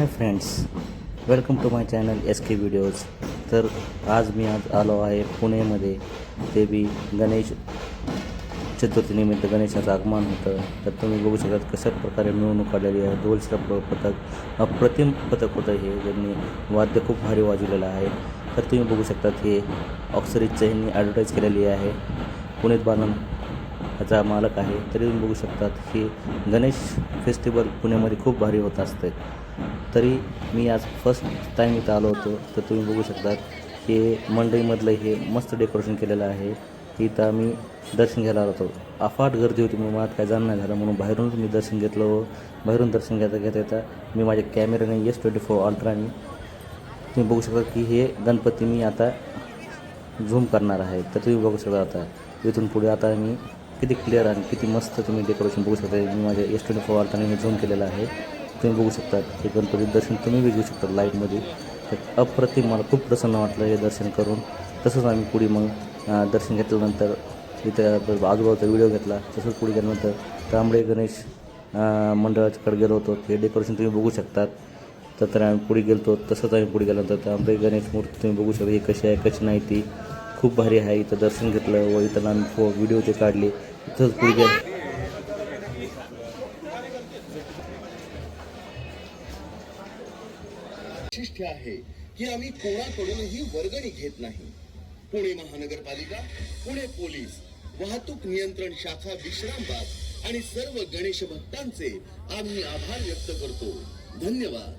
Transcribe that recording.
Hi friends welcome to my channel S K videos तर आज मी आज आलो आहे पुणेमध्ये. ते बी गणेश चतुर्थीनिमित्त गणेशाचं आगमन होतं. तर तुम्ही बघू शकता कशा प्रकारे मिळवणूक काढलेली आहे. ढोलचं पथक अप्रतिम पथक होतं हे ज्यांनी वाद्य खूप भारी वाजवलेलं आहे. तर तुम्ही बघू शकतात हे ऑक्सरीजचं ह्यांनी ॲडव्हर्टाईज केलेली आहे. पुणेत बांधून ह्याचा मालक आहे तरी तुम्ही बघू शकतात की गणेश फेस्टिवल पुण्यामध्ये खूप भारी होत असते. तरी मी आज फर्स्ट टाईम इथं आलो होतो तर तुम्ही बघू शकतात की मंडईमधलं हे मस्त डेकोरेशन केलेलं आहे. इथं आम्ही दर्शन घ्यायला आलो होतो. अफाट गर्दी होती म्हणून मला काय जाणं नाही झालं म्हणून बाहेरूनच मी दर्शन घेतलं. हो बाहेरून दर्शन घेता घेता येता मी माझ्या कॅमेऱ्याने एस ट्वेंटी फोर अल्ट्राने तुम्ही बघू शकता की हे गणपती मी आता झूम करणार आहे. तर तुम्ही बघू शकता आता. इथून पुढे आता मी किती क्लिअर आणि किती मस्त तुम्ही डेकोरेशन बघू शकता. मी माझ्या एस ट्वेंटी फोर अल्ट्राने मी झूम केलेलं आहे. तुम्ही बघू शकता हे गणपती दर्शन तुम्ही बी घेऊ शकता लाईटमध्ये तर अप्रतिम मला खूप प्रसन्न वाटलं हे दर्शन करून. तसंच आम्ही पुढे मग दर्शन घेतल्यानंतर इथं आजूबाजूचा व्हिडिओ घेतला. तसंच पुढे गेल्यानंतर तांबडे गणेश मंडळाच्याकडे गेलो होतो. हे डेकोरेशन तुम्ही बघू शकतात तर तर आम्ही पुढे गेलतो. तसंच आम्ही पुढे गेल्यानंतर तांबडे गणेश मूर्ती तुम्ही बघू शकता. ही कशी आहे कशी नाही ती. खूप भारी आहे. इथं दर्शन घेतलं व इथं लहान फो व्हिडिओ ते काढले. इथंच पुढे वैशिष्ट्य आहे की आम्ही कोणाकडूनही वर्गणी घेत नाही. पुणे महानगरपालिका पुणे पोलीस वाहतूक नियंत्रण शाखा विश्रामबाग आणि सर्व गणेश भक्तांचे आम्ही आभार व्यक्त करतो. धन्यवाद.